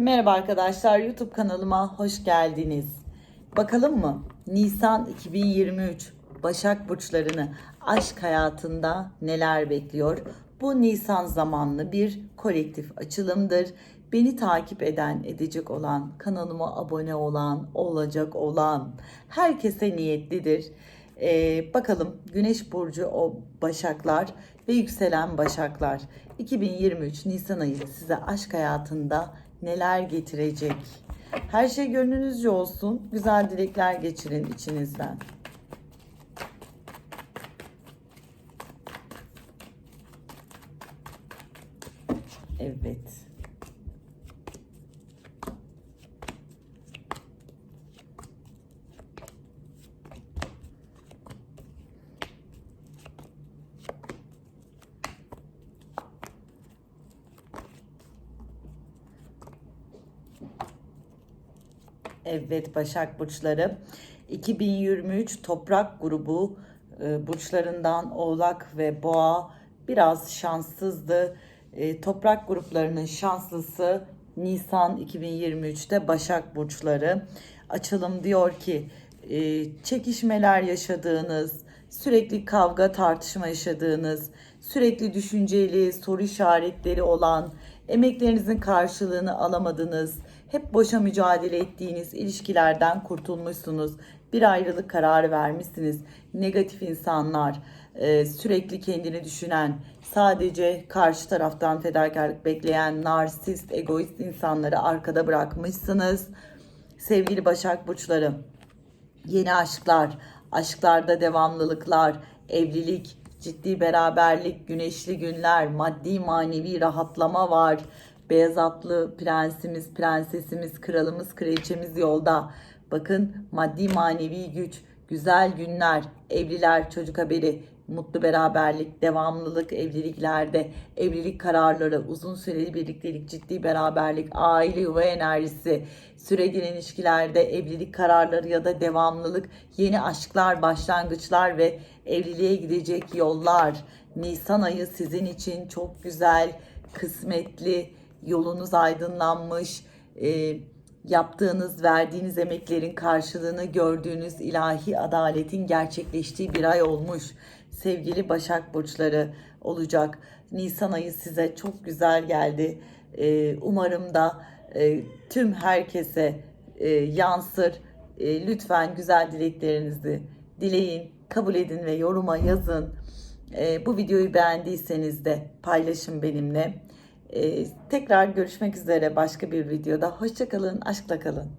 Merhaba arkadaşlar YouTube kanalıma hoş geldiniz. Bakalım mı? Nisan 2023 Başak burçlarını aşk hayatında neler bekliyor? Bu Nisan zamanlı bir kolektif açılımdır. Beni takip eden, edecek olan, kanalıma abone olan, olacak olan herkese niyetlidir. Ee, bakalım Güneş burcu o Başaklar ve yükselen Başaklar 2023 Nisan ayı size aşk hayatında neler getirecek? Her şey gönlünüzce olsun. Güzel dilekler geçirin içinizden. Evet. Evet Başak Burçları 2023 Toprak grubu e, burçlarından Oğlak ve Boğa biraz şanssızdı. E, toprak gruplarının şanslısı Nisan 2023'te Başak Burçları. Açılım diyor ki e, çekişmeler yaşadığınız, sürekli kavga tartışma yaşadığınız, sürekli düşünceli soru işaretleri olan, emeklerinizin karşılığını alamadınız, hep boşa mücadele ettiğiniz ilişkilerden kurtulmuşsunuz. Bir ayrılık kararı vermişsiniz. Negatif insanlar, e, sürekli kendini düşünen, sadece karşı taraftan fedakarlık bekleyen, narsist, egoist insanları arkada bırakmışsınız. Sevgili Başak Burçları, yeni aşklar, aşklarda devamlılıklar, evlilik, ciddi beraberlik, güneşli günler, maddi manevi rahatlama var. Beyaz atlı prensimiz, prensesimiz, kralımız, kraliçemiz yolda. Bakın maddi manevi güç, güzel günler, evliler, çocuk haberi, mutlu beraberlik, devamlılık evliliklerde, evlilik kararları, uzun süreli birliktelik, ciddi beraberlik, aile yuva enerjisi, sürekli ilişkilerde evlilik kararları ya da devamlılık, yeni aşklar, başlangıçlar ve evliliğe gidecek yollar. Nisan ayı sizin için çok güzel, kısmetli, yolunuz aydınlanmış, e, yaptığınız, verdiğiniz emeklerin karşılığını gördüğünüz ilahi adaletin gerçekleştiği bir ay olmuş. Sevgili Başak Burçları olacak. Nisan ayı size çok güzel geldi. E, umarım da e, tüm herkese e, yansır. E, lütfen güzel dileklerinizi dileyin, kabul edin ve yoruma yazın. E, bu videoyu beğendiyseniz de paylaşın benimle. Ee, tekrar görüşmek üzere başka bir videoda. Hoşçakalın, aşkla kalın.